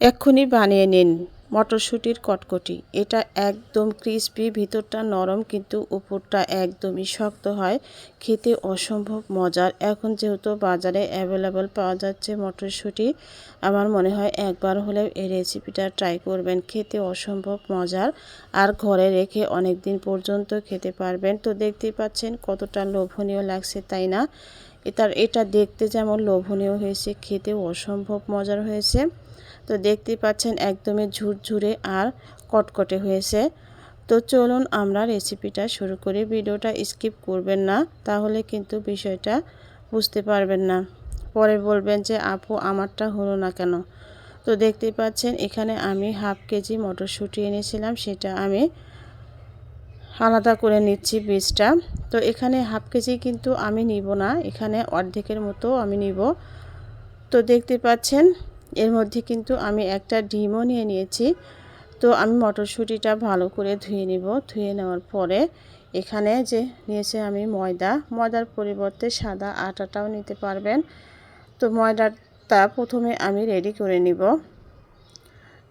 এক্ষুনি বানিয়ে নিন মটরশুঁটির কটকটি। এটা একদম ক্রিস্পি, ভিতরটা নরম কিন্তু উপরটা একদমই শক্ত হয়। খেতে অসম্ভব মজার। এখন যেহেতু বাজারে অ্যাভেলেবল পাওয়া যাচ্ছে মটরশুঁটি, আমার মনে হয় একবার হলেও এই রেসিপিটা ট্রাই করবেন। খেতে অসম্ভব মজার। আর ঘরে রেখে অনেক দিন পর্যন্ত খেতে পারবেন। তো দেখতেই পাচ্ছেন কতটা লোভনীয় লাগছে তাই না? এটার, এটা দেখতে যেমন লোভনীয় হয়েছে, খেতেও অসম্ভব মজার হয়েছে। তো দেখতে পাচ্ছেন একদমই ঝুরঝুরে আর কটকটে হয়েছে। তো চলুন আমরা রেসিপিটা শুরু করি। ভিডিওটা স্কিপ করবেন না, তাহলে কিন্তু বিষয়টা বুঝতে পারবেন না। পরে বলবেন যে, আপু, আমারটা হলো না কেন? তো দেখতে পাচ্ছেন এখানে আমি হাফ কেজি মটরশুঁটি এনেছিলাম, সেটা আমি আলাদা করে নিচ্ছি বীজটা। তো এখানে হাফ কেজি কিন্তু আমি নিব না, এখানে অর্ধেকের মতো আমি নিব। তো দেখতে পাচ্ছেন, এর মধ্যে কিন্তু আমি একটা ডিমও নিয়ে নিয়েছি। তো আমি মটরশুঁটিটা ভালো করে ধুয়ে নিব, ধুয়ে নেওয়ার পরে এখানে যে নিয়েছে আমি ময়দা, ময়দার পরিবর্তে সাদা আটাটাও নিতে পারবেন। তো ময়দাটা প্রথমে আমি রেডি করে নিব।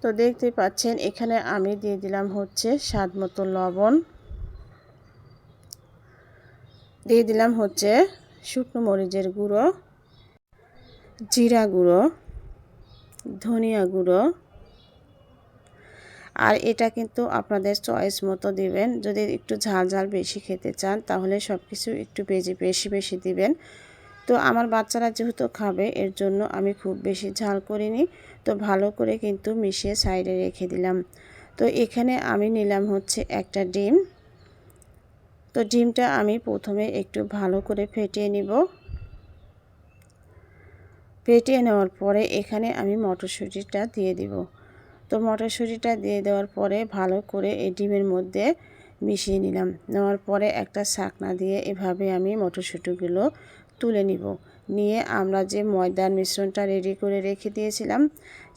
তো দেখতে পাচ্ছেন, এখানে আমি দিয়ে দিলাম হচ্ছে স্বাদ মতো লবণ। দিয়ে দিলাম হচ্ছে শুকনো মরিচের গুঁড়ো, জিরা গুঁড়ো, ধনিয়া গুঁড়ো। আর এটা কিন্তু আপনাদের চয়েস মতো দিবেন। যদি একটু ঝাল ঝাল বেশি খেতে চান, তাহলে সব কিছু একটু বেশি বেশি বেশি দিবেন। তো আমার বাচ্চারা যেহেতু খাবে, এর জন্য আমি খুব বেশি ঝাল করিনি। তো ভালো করে কিন্তু মিশিয়ে সাইডে রেখে দিলাম। তো এখানে আমি নিলাম হচ্ছে একটা ডিম। তো ডিমটা আমি প্রথমে একটু ভালো করে ফেটিয়ে নিব। ফেটিয়ে নেওয়ার পরে এখানে আমি মটরশুঁটিটা দিয়ে দিব। তো মটরশুঁটিটা দিয়ে দেওয়ার পরে ভালো করে এই ডিমের মধ্যে মিশিয়ে নিলাম। নেওয়ার পরে একটা শাকনা দিয়ে এভাবে আমি মটরশুঁটিগুলো তুলে নিব। নিয়ে আমরা যে ময়দার মিশ্রণটা রেডি করে রেখে দিয়েছিলাম,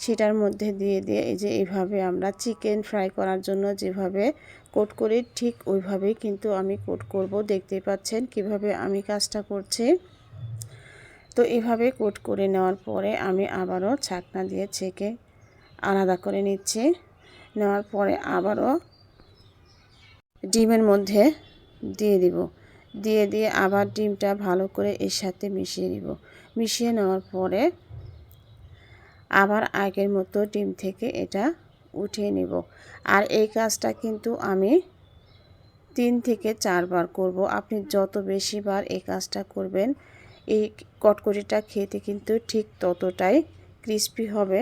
সেটার মধ্যে দিয়ে দিয়ে এই যে এইভাবে আমরা চিকেন ফ্রাই করার জন্য যেভাবে কোট করি, ঠিক ওইভাবেই কিন্তু আমি কোট করব। দেখতে পাচ্ছেন কীভাবে আমি কাজটা করছি। তো এভাবে কোট করে নেওয়ার পরে আমি আবারও ছাকনা দিয়ে ছেঁকে আলাদা করে নিচ্ছি। নেওয়ার পরে আবারও ডিমের মধ্যে দিয়ে দিব। দিয়ে দিয়ে আবার ডিমটা ভালো করে এর সাথে মিশিয়ে নিব। মিশিয়ে নেওয়ার পরে আবার আগের মতো ডিম থেকে এটা উঠিয়ে নিব। আর এই কাজটা কিন্তু আমি তিন থেকে চারবার করব। আপনি যত বেশি বার এই কাজটা করবেন, এই কটকটিটা খেতে কিন্তু ঠিক ততটাই ক্রিস্পি হবে,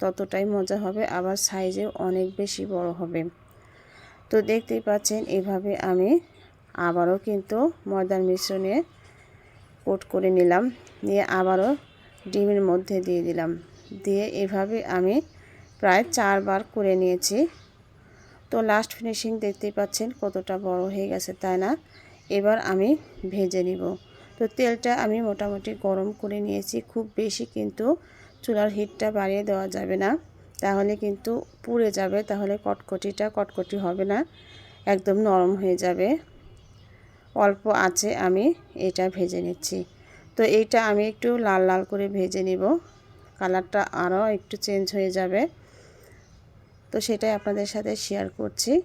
ততটাই মজা হবে, আবার সাইজে অনেক বেশি বড় হবে। তো দেখতেই পাচ্ছেন, এভাবে আমি আবারও কিন্তু ময়দার মিশ্রণে কোট করে নিলাম। দিয়ে আবারও ডিমের মধ্যে দিয়ে দিলাম। দিয়ে এভাবে আমি প্রায় চারবার করে নিয়েছি। তো লাস্ট ফিনিশিং দেখতেই পাচ্ছেন কতটা বড় হয়ে গেছে, তাই না? এবার আমি ভেজে নিব। তো তেলটা আমি মোটামুটি গরম করে নিয়েছি। খুব বেশি কিন্তু চুলার হিটটা বাড়িয়ে দেওয়া যাবে না। তাহলে কিন্তু পুড়ে যাবে, তাহলে কটকটিটা কটকটি হবে না। একদম নরম হয়ে যাবে। অল্প আছে, আমি এটা ভেজে নিচ্ছি। তো এইটা আমি একটু লাল লাল করে ভেজে নিব। কালারটা আরও একটু চেঞ্জ হয়ে যাবে। তো সেটাই আপনাদের সাথে শেয়ার করছি।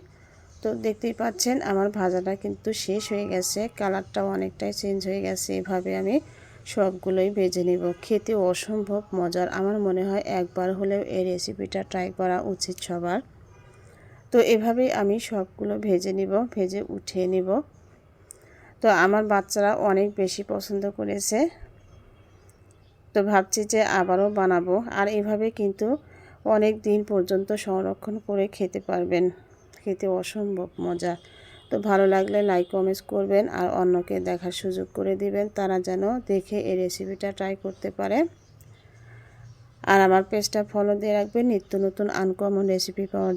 তো দেখতেই পাচ্ছেন, আমার ভাজাটা কিন্তু শেষ হয়ে গেছে। কালারটাও অনেকটাই চেঞ্জ হয়ে গেছে। এভাবে আমি সবগুলোই ভেজে নেব। খেতে অসম্ভব মজার। আমার মনে হয় একবার হলেও এই রেসিপিটা ট্রাই করা উচিত সবার। তো এভাবেই আমি সবগুলো ভেজে নিব, ভেজে উঠিয়ে নিব। তো আমার বাচ্চারা অনেক বেশি পছন্দ করেছে। তো ভাবছি যে আবারও বানাবো আর এভাবে কিন্তু অনেক দিন পর্যন্ত সংরক্ষণ করে খেতে পারবেন। খেতে অসম্ভব মজা। তো ভালো লাগলে লাইক কমেন্টস করবেন আর অন্যকে দেখার সুযোগ করে দিবেন। তারা যেন দেখে এই রেসিপিটা ট্রাই করতে পারে। আর আমার পেজটা ফলো দিয়ে রাখবেন। নিত্য নতুন আনকমন রেসিপি পাওয়ার